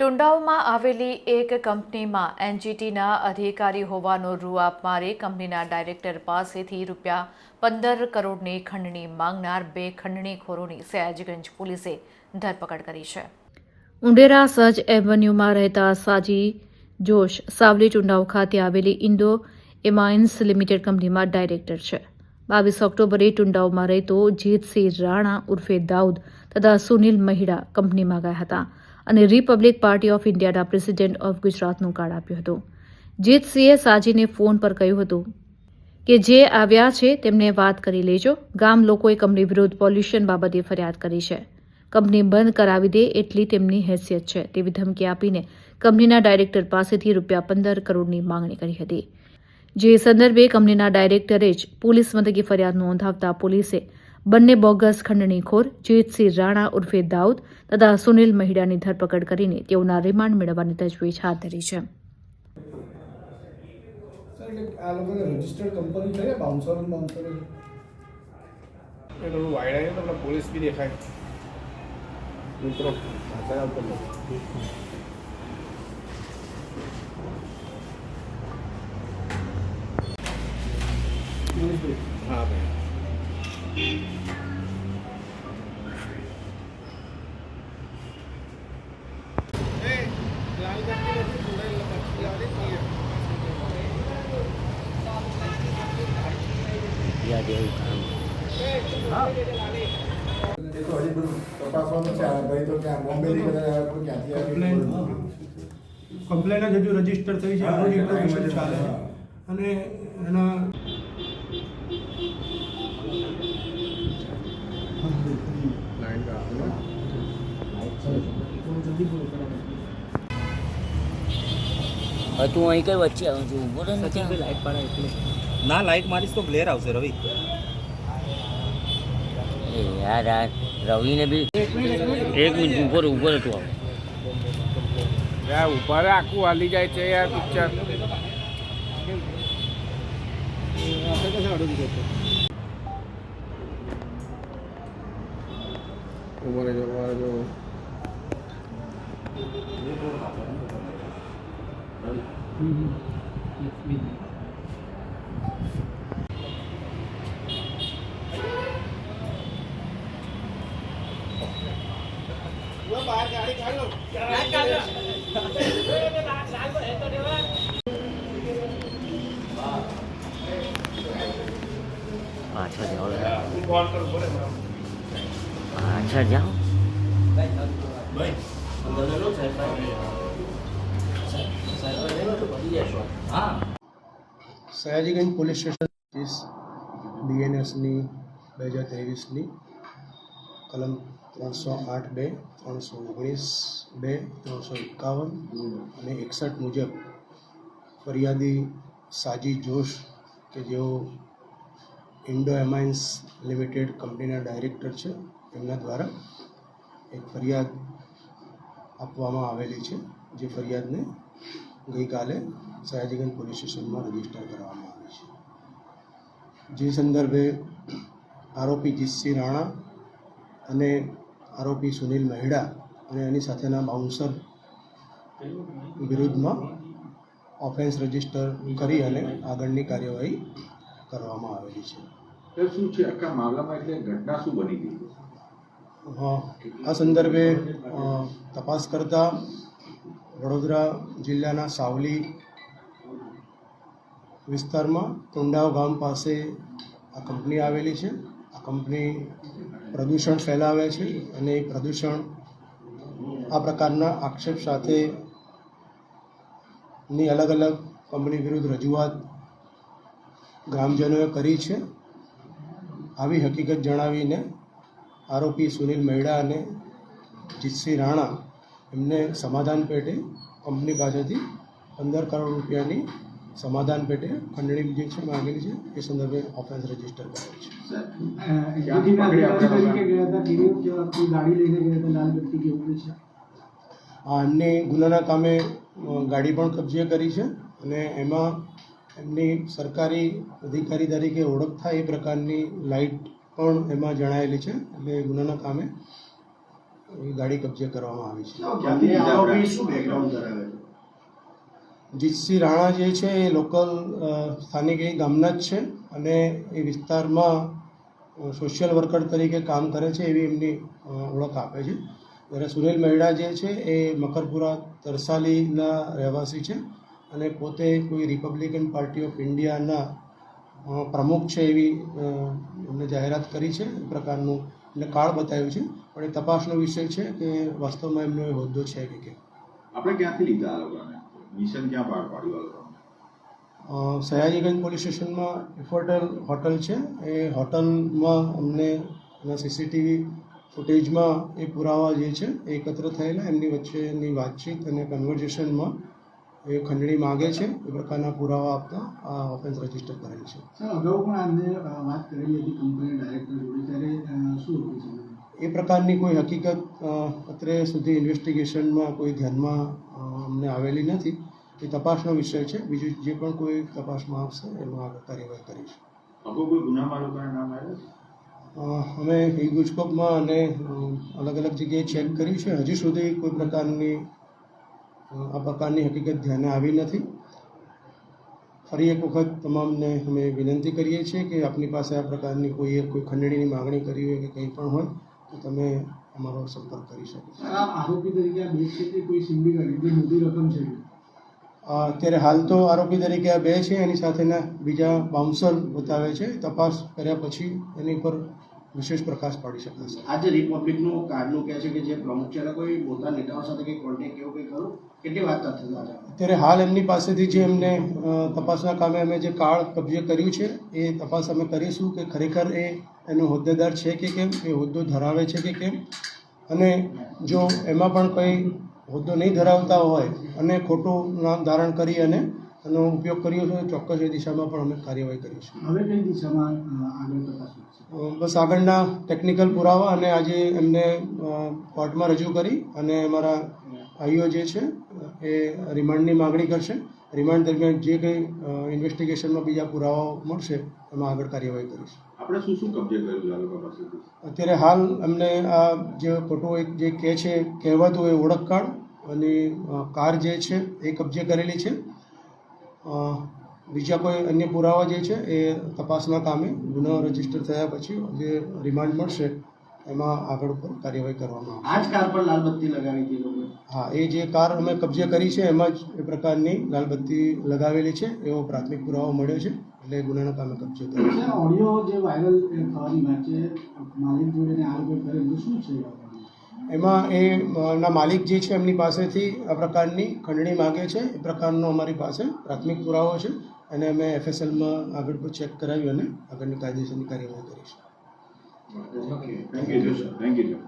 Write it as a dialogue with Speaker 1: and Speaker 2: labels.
Speaker 1: ટુંડાઓમાં આવેલી એક કંપનીમાં એનજીટીના અધિકારી હોવાનો રૂઆપ મારી કંપનીના ડાયરેક્ટર પાસેથી રૂપિયા પંદર કરોડની ખંડણી માંગનાર બે ખંડણીખોરોની સયાજગંજ પોલીસે ધરપકડ કરી છે. ઉંડેરા સજ એવન્યુમાં રહેતા સાજી જોશ સાવલી ટુંડાવ ખાતે આવેલી ઇન્ડો એમાઇન્સ લિમિટેડ કંપનીમાં ડાયરેક્ટર છે. બાવીસ ઓક્ટોબરે ટુંડાવમાં રહેતો જીતસિંહ રાણા ઉર્ફે દાઉદ તથા સુનિલ મહિડા કંપનીમાં ગયા હતા. અને રિપબ્લિક પાર્ટી ઓફ ઇન્ડિયાના પ્રેસિડેન્ટ ઓફ ગુજરાતનું કાર્ડ આપ્યું હતું. જીતસિંહે સાજીને ફોન પર કહ્યું હતું કે જે આવ્યા છે તેમને વાત કરી લેજો. ગામ લોકોએ કંપની વિરુદ્ધ પોલ્યુશન બાબતે ફરિયાદ કરી છે. કંપની બંધ કરાવી દે એટલી તેમની હેસિયત છે. તેવી ધમકી આપીને કંપનીના ડાયરેક્ટર પાસેથી રૂપિયા પંદર કરોડની માંગણી કરી હતી. જે સંદર્ભે કંપનીના ડાયરેક્ટરે જ પોલીસ મથકે ફરિયાદ નોંધાવતા પોલીસે બંને બોગસ ખંડણીખોર જીતસિંહ રાણા ઉર્ફે દાઉદ તથા સુનિલ મહિડાની ધરપકડ કરીને તેઓના રિમાન્ડ મેળવવાની તજવીજ હાથ ધરી છે.
Speaker 2: પોલીસ બી દેખાય. મિત્રો. હા ભાઈ.
Speaker 3: કમ્પ્લેન જ હજુ રજિસ્ટર થઈ છે. ચાલે? અને એના
Speaker 4: તું અહીં કઈ વચ્ચે આવું? છું ઊભો રહે ને લાઈટ પાડે એટલે.
Speaker 5: ના લાઈટ મારીશ તો ગ્લેર આવશે રવિ.
Speaker 4: એ યાર આ રવિને બી એક મિનિટ ઉપર રહે ઊભો રહે તું આવ
Speaker 2: યાર ઉપર આખું હાલી જાય છે યાર પિક્ચર ઊભો રહેજો ઊભો રહેજો.
Speaker 4: પાછળ જાઓ પાછળ જાઓ
Speaker 6: સયાજીગંજ પોલીસ સ્ટેશન કેસ બીએનએસની બે હજાર ત્રેવીસની કલમ ત્રણસો આઠ બે, ત્રણસો ઓગણીસ બે, ત્રણસો એકાવન અને એકસઠ મુજબ ફરિયાદી સાજી જોશ કે જેઓ ઇન્ડો એમાઇન્સ લિમિટેડ કંપનીના ડાયરેક્ટર છે, એમના દ્વારા એક ફરિયાદ આપવામાં આવેલી છે, જે ફરિયાદને ગઈકાલે સયાજીગંજ પોલીસ સ્ટેશનમાં રજિસ્ટર કરવામાં આવી છે. જે સંદર્ભે આરોપી જીતસિંહ રાણા અને આરોપી સુનિલ મહેડા અને એની સાથેના બાઉન્સર વિરુદ્ધમાં ઓફેન્સ રજિસ્ટર કરી અને આગળની કાર્યવાહી કરવામાં આવેલી છે.
Speaker 7: શું છે? આખા મામલામાં એટલે ઘટના શું બની ગઈ?
Speaker 6: હા આ સંદર્ભે તપાસ કરતા વડોદરા જિલ્લાના સાવલી વિસ્તારમાં કુંડાવ ગામ પાસે આ કંપની આવેલી છે. આ કંપની પ્રદૂષણ ફેલાવે છે અને પ્રદૂષણ આ પ્રકારના આક્ષેપ સાથે ની અલગ અલગ કંપની વિરુદ્ધ રજૂઆત ગ્રામજનોએ કરી છે. આવી હકીકત જણાવીને આરોપી સુનિલ મહેડા અને જીતસિંહ રાણા એમને સમાધાન પેટે કંપની પાસેથી પંદર કરોડ રૂપિયાની સમાધાન પેટે ખંડણી જે છે માંગેલી છે એ સંદર્ભે ઓફેન્સ રજિસ્ટર કરેલ છે.
Speaker 7: હા
Speaker 6: આ એમને ગુનાના કામે ગાડી પણ કબજે કરી છે અને એમાં એમની સરકારી અધિકારી તરીકે ઓળખ થાય એ પ્રકારની લાઇટ પણ એમાં જણાયેલી છે એટલે ગુનાના કામે એ ગાડી કબજે કરવામાં આવી છે.
Speaker 8: આરોપી શું બેકગ્રાઉન્ડ ધરાવે
Speaker 6: જીતસિંહ રાણા જે છે એ લોકલ સ્થાનિક એ ગામના જ છે અને એ વિસ્તારમાં સોશિયલ વર્કર તરીકે કામ કરે છે એવી એમની ઓળખ આપે છે. જ્યારે સુનિલ મહેડા જે છે એ મકરપુરા તરસાલીના રહેવાસી છે અને પોતે કોઈ રિપબ્લિકન પાર્ટી ઓફ ઇન્ડિયાના પ્રમુખ છે એવી એમને જાહેરાત કરી છે. એ પ્રકારનું એમને કાર્ડ બતાવ્યું છે. પણ એ તપાસનો વિષય છે કે વાસ્તવમાં એમનો એ હોદ્દો છે કે કેમ?
Speaker 7: આપણે ક્યાંથી લીધા આ લોકોને? મિશન ક્યાં પાર પાડ્યું આ
Speaker 6: સયાજીગંજ પોલીસ સ્ટેશનમાં ઇફોર્ટલ હોટલ છે. એ હોટલમાં અમને એના સીસીટીવી ફૂટેજમાં એ પુરાવા જે છે એ એકત્ર થયેલા. એમની વચ્ચેની વાતચીત અને કન્વર્ઝેશનમાં એ ખંડણી માગે છે એ પ્રકારના પુરાવા આપતા આ ઓફેન્સ રજિસ્ટર કરેલ છે.
Speaker 8: અગાઉ પણ આમને વાત કરેલી હતી કંપની ડાયરેક્ટર જોડે ત્યારે શું
Speaker 6: એ પ્રકારની કોઈ હકીકત અત્રે સુધી ઇન્વેસ્ટિગેશનમાં કોઈ ધ્યાનમાં અમને આવેલી નથી. એ તપાસનો વિષય છે. બીજું જે પણ કોઈ તપાસમાં આવશે એમાં આગળ કાર્યવાહી કરીશું. અમે ઈ ગુજકોપમાં અને અલગ અલગ જગ્યાએ ચેક કર્યું છે. હજી સુધી કોઈ પ્રકારની આ પ્રકારની હકીકત ધ્યાને આવી નથી. ફરી એક વખત તમામને અમે વિનંતી કરીએ છીએ કે આપની પાસે આ પ્રકારની કોઈ કોઈ ખંડણીની માગણી કરી હોય કે કંઈ પણ હોય તો તમે અમારો સંપર્ક કરી શકો છો.
Speaker 8: આરોપી તરીકે આ બે છે તે કોઈ સિંડિકેટ એટલી મોટી રકમ છે?
Speaker 6: અત્યારે હાલ તો આરોપી તરીકે આ બે છે એની સાથેના બીજા બાઉન્સર બતાવે છે. તપાસ કર્યા પછી એની પર વિશેષ પ્રકાશ પાડી શકાશે
Speaker 8: આજે રિપબ્લિકનું કાર્ડનું કહે છે કે જે પ્રમુખ છે કોઈ મોટા નેતાઓ સાથે કંઈ કોન્ટેક્ટ કેવું કંઈ ખરું? કેટલી વાત થશે
Speaker 6: અત્યારે હાલ એમની પાસેથી જે એમને તપાસના કામે અમે જે કાર્ડ કબજે કર્યું છે એ તપાસ અમે કરીશું કે ખરેખર એ એનો હોદ્દેદાર છે કે કેમ એ હોદ્દો ધરાવે છે કે કેમ? અને જો એમાં પણ કંઈ હોદ્દો નહીં ધરાવતા હોય અને ખોટું નામ ધારણ કરી અને એનો ઉપયોગ કર્યો છે ચોક્કસ એ દિશામાં પણ અમે કાર્યવાહી કરીશું
Speaker 8: હવે કઈ દિશામાં આગળ તપાસ
Speaker 6: બસ આગળના ટેકનિકલ પુરાવા અને આજે એમને કોર્ટમાં રજૂ કરી અને અમારા ભાઈઓ જે છે એ રિમાન્ડની માગણી કરશે. રિમાન્ડ દરમિયાન જે કંઈ ઇન્વેસ્ટિગેશનમાં બીજા પુરાવાઓ મળશે એમાં આગળ કાર્યવાહી કરીશું.
Speaker 7: આપણે શું શું કબજે કર્યું
Speaker 6: અત્યારે હાલ અમને આ જે ખોટું એક જે કહે છે કહેવાતું એ ઓળખ કાર્ડ અને કાર જે છે એ કબજે કરેલી છે. બીજા કોઈ અન્ય પુરાવા જે છે એ તપાસના કામે ગુનો રજિસ્ટર થયા પછી જે રિમાન્ડ મળશે એમાં આગળ ઉપર કાર્યવાહી કરવામાં
Speaker 8: આ જ કાર પર લાલબત્તી લગાવી હતી
Speaker 6: હા એ જે કાર અમે કબજે કરી છે એમાં જ એ પ્રકારની લાલબત્તી લગાવેલી છે એવો પ્રાથમિક પુરાવો મળ્યો છે એટલે ગુનાના કામે કબજે કર્યો
Speaker 8: ઓડિયો જે વાયરલ થવાની વાત છે માલિક જોડે ને કરેલું શું છે?
Speaker 6: એમાં એના માલિક જે છે એમની પાસેથી આ પ્રકારની ખંડણી માગે છે. એ પ્રકારનો અમારી પાસે પ્રાથમિક પુરાવો છે અને અમે એફએસએલમાં આગળ પર ચેક કરાવી અને આગળની કાયદેસરની કાર્યવાહી કરીશું.
Speaker 7: Thank you thank you